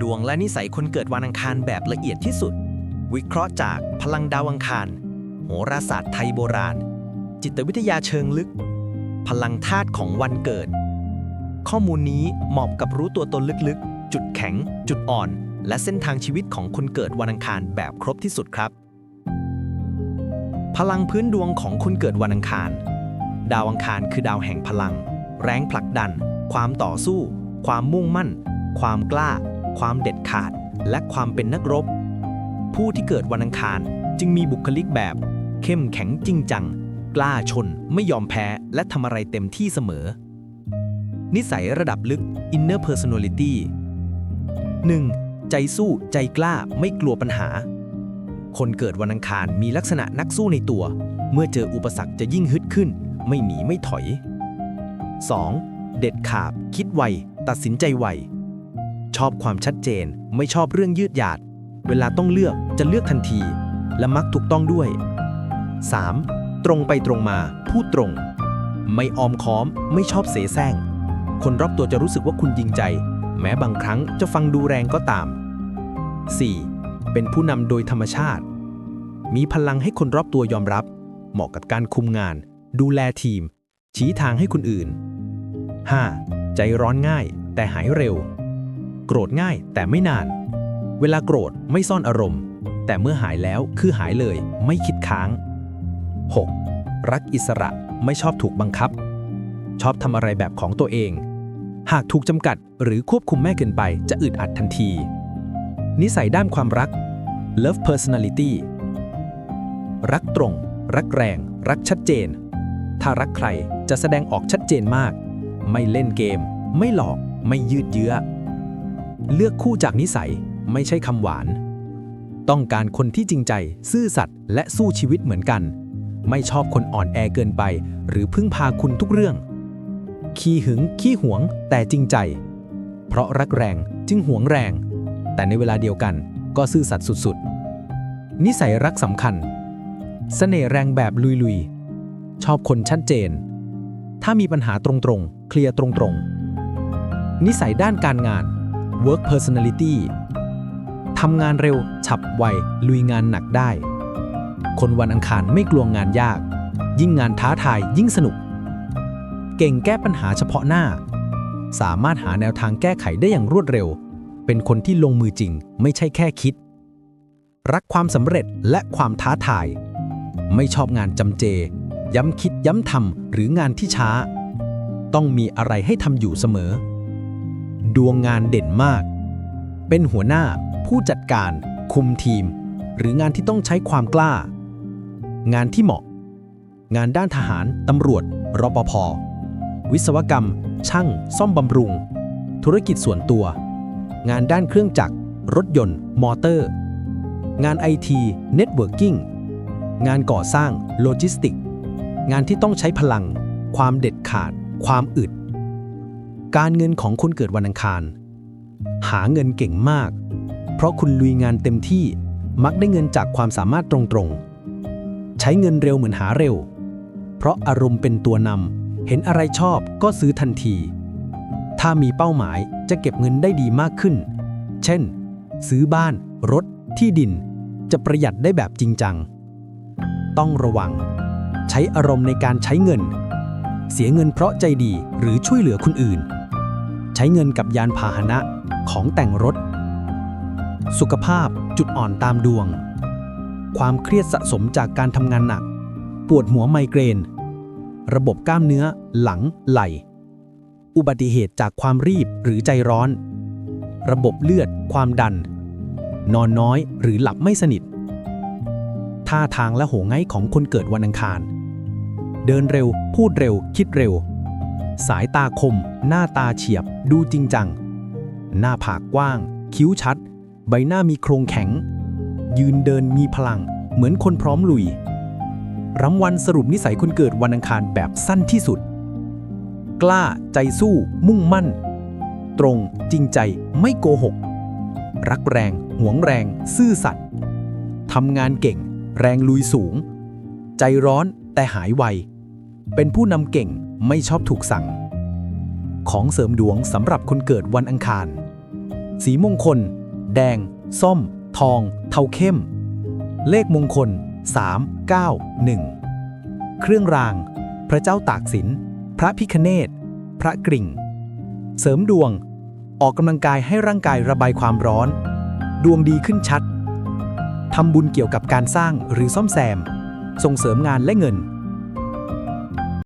ดวงและนิสัยคนเกิดวันอังคารแบบละเอียดที่สุด วิเคราะห์จากพลังดาวอังคาร โหราศาสตร์ไทยโบราณ จิตวิทยาเชิงลึก พลังธาตุของวันเกิด ข้อมูลนี้เหมาะกับรู้ตัวตนลึกๆ จุดแข็ง จุดอ่อน และเส้นทางชีวิตของคนเกิดวันอังคารแบบครบที่สุดครับ พลังพื้นดวงของคนเกิดวันอังคาร ดาวอังคารคือดาวแห่งพลัง แรงผลักดัน ความต่อสู้ ความมุ่งมั่น ความกล้า ความเด็ดขาด และความเป็นนักรบ ผู้ที่เกิดวันอังคารจึงมีบุคลิกแบบ เข้มแข็งจริงจัง กล้าชน ไม่ยอมแพ้ และทำอะไรเต็มที่เสมอ นิสัยระดับลึก inner personality 1. ใจสู้ใจกล้าไม่กลัวปัญหา คนเกิดวันอังคารมีลักษณะนักสู้ในตัว เมื่อเจออุปสรรคจะยิ่งฮึดขึ้น ไม่หนีไม่ถอย 2. เด็ดขาดคิดไว ตัดสินใจไว ชอบความชัดเจน ไม่ชอบเรื่องยืดหยาด เวลาต้องเลือกจะเลือกทันที และมักถูกต้องด้วย 3. ตรงไปตรงมา พูดตรง ไม่ออมค้อม ไม่ชอบเสแสร้ง คนรอบตัวจะรู้สึกว่าคุณจริงใจ แม้บางครั้งจะฟังดูแรงก็ตาม 4. เป็นผู้นำโดยธรรมชาติ มีพลังให้คนรอบตัวยอมรับ เหมาะกับการคุมงาน ดูแลทีม ชี้ทางให้คนอื่น 5. ใจร้อนง่าย แต่หายเร็ว โกรธง่ายแต่ไม่นาน เวลาโกรธไม่ซ่อนอารมณ์ แต่เมื่อหายแล้วคือหายเลย ไม่คิดค้าง 6. รักอิสระไม่ชอบถูกบังคับ ชอบทำอะไรแบบของตัวเอง หากถูกจำกัดหรือควบคุมแม่เกินไปจะอึดอัดทันที นิสัยด้านความรัก love personality รักตรง รักแรง รักชัดเจน ถ้ารักใครจะแสดงออกชัดเจนมาก ไม่เล่นเกม ไม่หลอก ไม่ยืดเยื้อ เลือกคู่จากนิสัยไม่ใช่คำหวาน ต้องการคนที่จริงใจ ซื่อสัตย์และสู้ชีวิตเหมือนกัน ไม่ชอบคนอ่อนแอเกินไป หรือพึ่งพาคุณทุกเรื่อง ขี้หึง ขี้หวง แต่จริงใจ เพราะรักแรงจึงหวงแรง แต่ในเวลาเดียวกันก็ซื่อสัตย์สุดๆ นิสัยรักสำคัญเสน่ห์แรงแบบลุยๆ ชอบคนชัดเจน ถ้ามีปัญหาตรงๆ เคลียร์ตรงๆ นิสัยด้านการงาน work personality ทำงานเร็ว ฉับไว ลุยงานหนักได้ คนวันอังคารไม่กลัวงานยาก ยิ่งงานท้าทายยิ่งสนุก เก่งแก้ปัญหาเฉพาะหน้า สามารถหาแนวทางแก้ไขได้อย่างรวดเร็ว เป็นคนที่ลงมือจริง ไม่ใช่แค่คิด รักความสำเร็จและความท้าทาย ไม่ชอบงานจำเจ ย้ำคิดย้ำทำหรืองานที่ช้า ต้องมีอะไรให้ทำอยู่เสมอ ดวงงานเด่นมาก เป็นหัวหน้า ผู้จัดการ คุมทีม หรืองานที่ต้องใช้ความกล้า งานที่เหมาะ งานด้านทหาร ตำรวจ รปภ วิศวกรรม ช่าง ซ่อมบำรุง ธุรกิจส่วนตัว งานด้านเครื่องจักร รถยนต์ มอเตอร์ งานไอทีเน็ตเวิร์กิ่งงานก่อสร้าง โลจิสติก งานที่ต้องใช้พลัง ความเด็ดขาด ความอึด การเงินของคนเกิดวันอังคาร หาเงินเก่งมาก เพราะคุณลุยงานเต็มที่มักได้เงินจากความสามารถตรงๆ ใช้เงินเร็วเหมือนหาเร็ว เพราะอารมณ์เป็นตัวนำเห็นอะไรชอบก็ซื้อทันที ถ้ามีเป้าหมายจะเก็บเงินได้ดีมากขึ้น เช่น ซื้อบ้าน รถ ที่ดิน จะประหยัดได้แบบจริงจัง ต้องระวัง ใช้อารมณ์ในการใช้เงิน เสียเงินเพราะใจดีหรือช่วยเหลือคนอื่น ช้เงินกับยานพาหนะของแต่งรถ สุขภาพจุดอ่อนตามดวง ความเครียดสะสมจากการทำงานหนัก ปวดหัวไมเกรน ระบบกล้ามเนื้อ หลัง ไหล่ อุบัติเหตุจากความรีบหรือใจร้อน ระบบเลือด ความดัน นอนน้อยหรือหลับไม่สนิท ท่าทางและโหงไงของคนเกิดวันอังคาร เดินเร็ว พูดเร็ว คิดเร็ว สายตาคม หน้าตาเฉียบ ดูจริงจัง หน้าผากกว้าง คิ้วชัด ใบหน้ามีโครงแข็ง ยืนเดินมีพลัง เหมือนคนพร้อมลุยรำวันสรุปนิสัยคนเกิดวันอังคารแบบสั้นที่สุด กล้าใจสู้ มุ่งมั่น ตรงจริงใจไม่โกหก รักแรง หวงแรง ซื่อสัตย์ทำงานเก่ง แรงลุยสูง ใจร้อนแต่หายไว เป็นผู้นำเก่ง ไม่ชอบถูกสั่ง ของเสริมดวงสำหรับคนเกิดวันอังคาร สีมงคล แดง ส้ม ทอง เทาเข้ม เลขมงคล 3 9 1 เครื่องราง พระเจ้าตากสิน พระพิคเนตพระกริ่ง เสริมดวง ออกกำลังกายให้ร่างกายระบายความร้อน ดวงดีขึ้นชัดทำบุญเกี่ยวกับการสร้างหรือซ่อมแซม ส่งเสริมงานและเงิน